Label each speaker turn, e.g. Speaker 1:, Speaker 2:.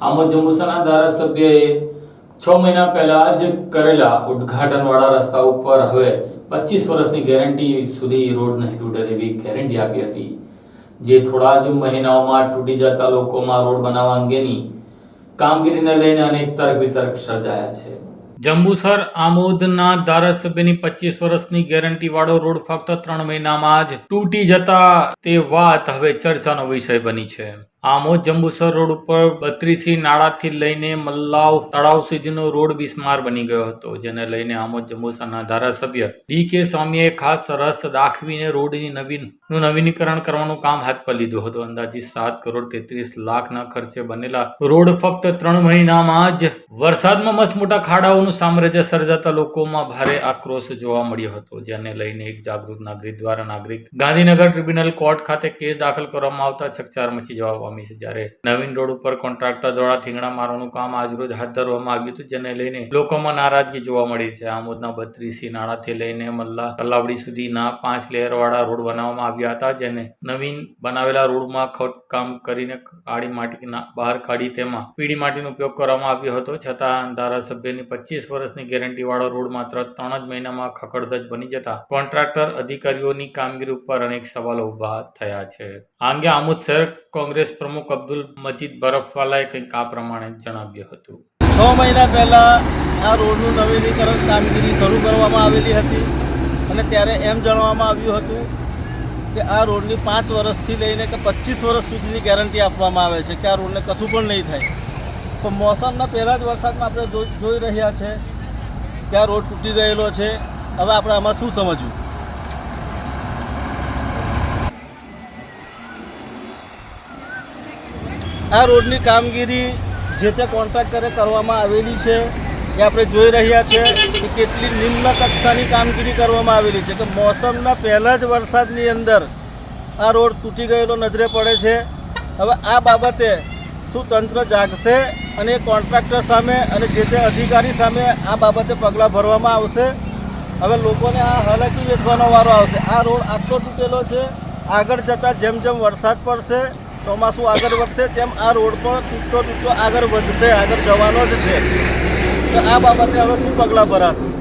Speaker 1: આમોદ જંબુસાના ધારાસભ્યએ છ મહિના પહેલા જ કરેલા ઉદ્ઘાટનવાળા રસ્તા ઉપર હવે પચીસ વર્ષની ગેરંટી સુધી રોડ નહીં તૂટે તેવી ગેરંટી આપી હતી. જે થોડા જ મહિનાઓમાં તૂટી જતા લોકોમાં રોડ બનાવવા અંગેની કામગીરીને લઈને અનેક તર્ક વિતર્ક સર્જાયા છે. જંબુસર આમોદના ધારાસભ્યની પચીસ વર્ષની ગેરંટી વાળો રોડ ફક્ત ત્રણ મહિનામાં જ તૂટી જતા તે વાત હવે ચર્ચાનો વિષય બની છે. આમોદ જંબુસર રોડ ઉપર બત્રીસી નાળાથી લઈને મલ્લાવ તળાવ સુધીનો રોડ બિસ્માર બની ગયો હતો, જેને લઈને આમોદ જંબુસરના ધારાસભ્ય ડી કે સ્વામીએ ખાસ રસ દાખવીને રોડની નવીનનું નવીનીકરણ કરવાનું કામ હાથ પર લીધું હતું. અંદાજિત સાત કરોડ તેત્રીસ લાખના ખર્ચે બનેલા રોડ ફક્ત ત્રણ મહિનામાં જ વરસાદમાં મસમોટા ખાડાઓનું સામ્રાજ્ય સર્જાતા લોકોમાં ભારે આક્રોશ જોવા મળ્યો હતો, જેને લઈને એક જાગૃત નાગરિક દ્વારા નાગરિક ગાંધીનગર ટ્રિબ્યુનલ કોર્ટ ખાતે કેસ દાખલ કરવામાં આવતા ચકચાર મચી જવા પામી છે. જ્યારે નવીન રોડ ઉપર કોન્ટ્રાક્ટર દ્વારા ઠીંગણા મારવાનું કામ આજરોજ હાથ ધરવામાં આવ્યું હતું, જેને લઈને લોકોમાં નારાજગી જોવા મળી છે. આમોદના બત્રીસી નાળાથી લઈને મલ્લા તલાવડી સુધીના પાંચ લેયરવાળા રોડ બનાવવામાં આવ્યા હતા, જેને નવીન બનાવેલા રોડમાં ખોદકામ કરીને કાળી માટી બહાર કાઢી તેમાં પીળી માટીનો ઉપયોગ કરવામાં આવ્યો હતો. છતાં ધારાસભ્યની પચીસ વર્ષની ગેરંટી વાળો રોડ માત્ર ત્રણ જ મહિનામાં ખખડધજ બની જતા કોન્ટ્રાક્ટર અધિકારીઓની કામગીરી ઉપર અનેક સવાલો ઊભા થયા છે. આ અંગે આમોદ શહેર કોંગ્રેસ પ્રમુખ અબ્દુલ મજીદ બરફવાલાએ કંઈક આ પ્રમાણે જણાવ્યું હતું.
Speaker 2: છ મહિના પહેલાં આ રોડનું નવીનીકરણ કામગીરી શરૂ કરવામાં આવેલી હતી અને ત્યારે એમ જણાવવામાં આવ્યું હતું કે આ રોડની પાંચ વર્ષથી લઈને કે પચીસ વર્ષ સુધીની ગેરંટી આપવામાં આવે છે કે આ રોડને કશું પણ નહીં થાય. તો મોસમના પહેલાં જ વરસાદમાં આપણે જોઈ રહ્યા છે કે આ રોડ તૂટી ગયેલો છે. હવે આપણે આમાં શું સમજવું? આ રોડની કામગીરી જે તે કોન્ટ્રાક્ટરે કરવામાં આવેલી છે, એ આપણે જોઈ રહ્યા છે કે કેટલી નિમ્ન કક્ષાની કામગીરી કરવામાં આવેલી છે. કે મોસમના પહેલાં જ વરસાદની અંદર આ રોડ તૂટી ગયેલો નજરે પડે છે. હવે આ બાબતે શું તંત્ર જાગશે અને કોન્ટ્રાક્ટર સામે અને જે તે અધિકારી સામે આ બાબતે પગલાં ભરવામાં આવશે? હવે લોકોને આ હાલાકી વેઠવાનો વારો આવશે. આ રોડ આટલો તૂટેલો છે, આગળ જતાં જેમ જેમ વરસાદ પડશે ચોમાસું આગળ વધશે તેમ આ રોડ પણ તૂટતો તૂટતો આગળ વધશે, આગળ જવાનો જ છે. તો આ બાબતે હવે શું પગલાં ભરાશે?